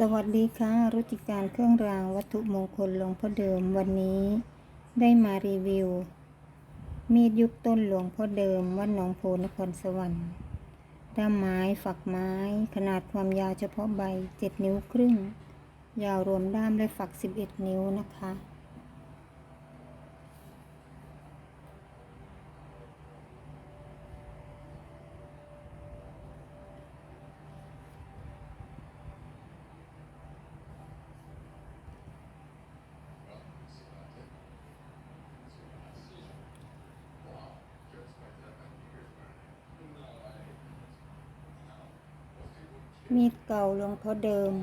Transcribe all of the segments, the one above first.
สวัสดีค่ะรุจิการเครื่องรางวัตถุมงคลหลวงพ่อเดิมวันนี้ ได้มารีวิว มีดยุคต้นหลวงพ่อเดิมวัดหนองโพนครสวรรค์ด้ามไม้ฝักไม้ ขนาดความยาวเฉพาะใบ 7 นิ้วครึ่ง ยาวรวมด้ามและฝัก 11 นิ้วนะคะ มีดเก่าหลวงพ่อเดิม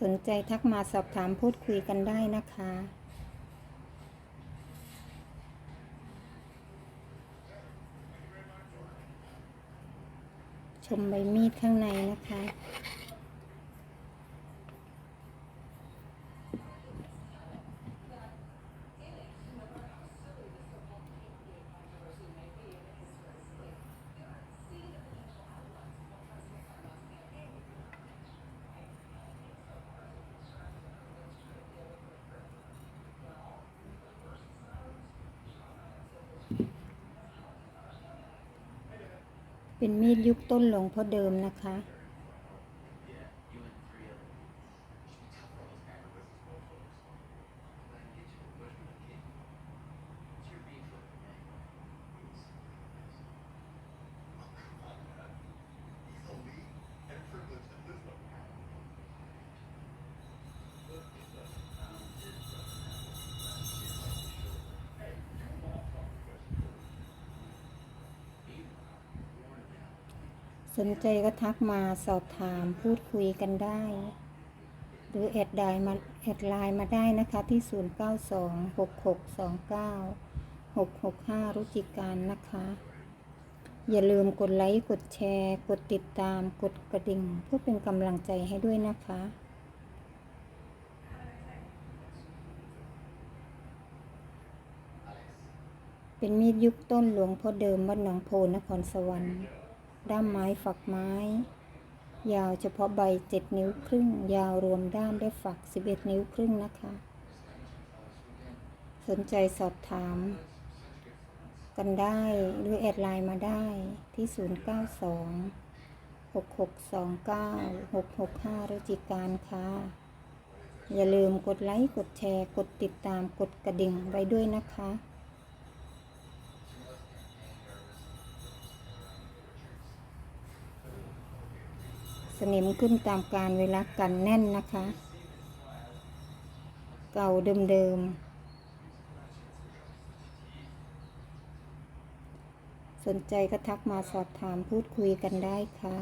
สนใจทักมาสอบถามพูดคุยกันได้นะคะ ชมใบมีดข้างในนะคะ เป็นมีดยุคต้นหลวงพ่อเดิมนะคะ สนใจก็ทักมาสอบถามพูดคุยกันได้ หรือแอดไลน์มาแอดไลน์มาได้นะคะที่ 0926629665 รุจิการนะคะ อย่าลืมกดไลค์กดแชร์ กดติดตามกดกระดิ่ง เพื่อเป็นกำลังใจให้ด้วยนะคะเป็นมีดยุคต้นหลวงพ่อเดิมวัดหนองโพนครสวรรค์ ด้ามไม้ฝักไม้ ยาวเฉพาะใบ 7 นิ้วครึ่ง ยาวรวมด้ามได้ฝัก 11 นิ้วครึ่งนะคะ สนใจสอบถาม กันได้หรือแอดไลน์มาได้ที่ 092 6629 665รจิการค่ะ อย่าลืมกดไลค์ กดแชร์ กดติดตาม กดกระดิ่งไว้ด้วยนะคะ นิมขึ้นตามการเวลากันแน่นนะคะ เก่าเดิมๆ สนใจก็ทักมาสอบถามพูดคุยกันได้ค่ะ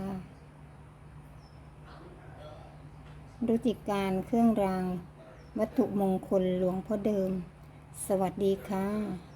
รุจิการเครื่องราง วัตถุมงคลหลวงพ่อเดิม สวัสดีค่ะ